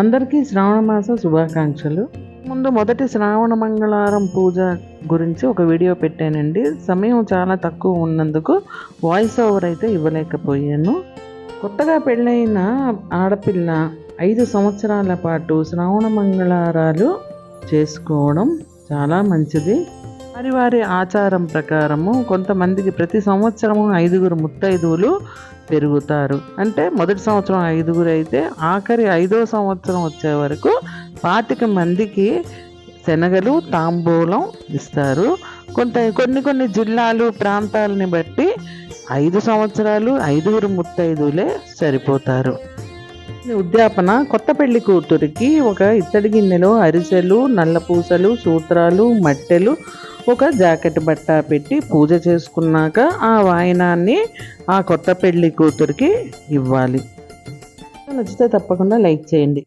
అందరికీ శ్రావణ మాస శుభాకాంక్షలు. ముందు మొదటి శ్రావణ మంగళవారం పూజ గురించి ఒక వీడియో పెట్టానండి. సమయం చాలా తక్కువ ఉన్నందుకు వాయిస్ ఓవర్ అయితే ఇవ్వలేకపోయాను. కొత్తగా పెళ్ళైన ఆడపిల్ల ఐదు సంవత్సరాల పాటు శ్రావణ మంగళారాలు చేసుకోవడం చాలా మంచిది. వారి వారి ఆచారం ప్రకారము కొంతమందికి ప్రతి సంవత్సరము ఐదుగురు ముత్తైదువులు పెరుగుతారు. అంటే మొదటి సంవత్సరం ఐదుగురు అయితే ఆఖరి ఐదో సంవత్సరం వచ్చే వరకు పాతిక మందికి శనగలు తాంబూలం ఇస్తారు. కొంత కొన్ని కొన్ని జిల్లాలు ప్రాంతాలని బట్టి ఐదు సంవత్సరాలు ఐదుగురు ముత్తైదువులే సరిపోతారు. ఉద్యాపన కొత్త పెళ్ళి కూతురికి ఒక ఇత్తడి గిన్నెలో అరిసెలు నల్ల పూసలు సూత్రాలు మట్టెలు ఒక జాకెట్ బట్ట పెట్టి పూజ చేసుకున్నాక ఆ వాయనాన్ని ఆ కొత్త పెళ్ళి కూతురికి ఇవ్వాలి. నచ్చితే తప్పకుండా లైక్ చేయండి.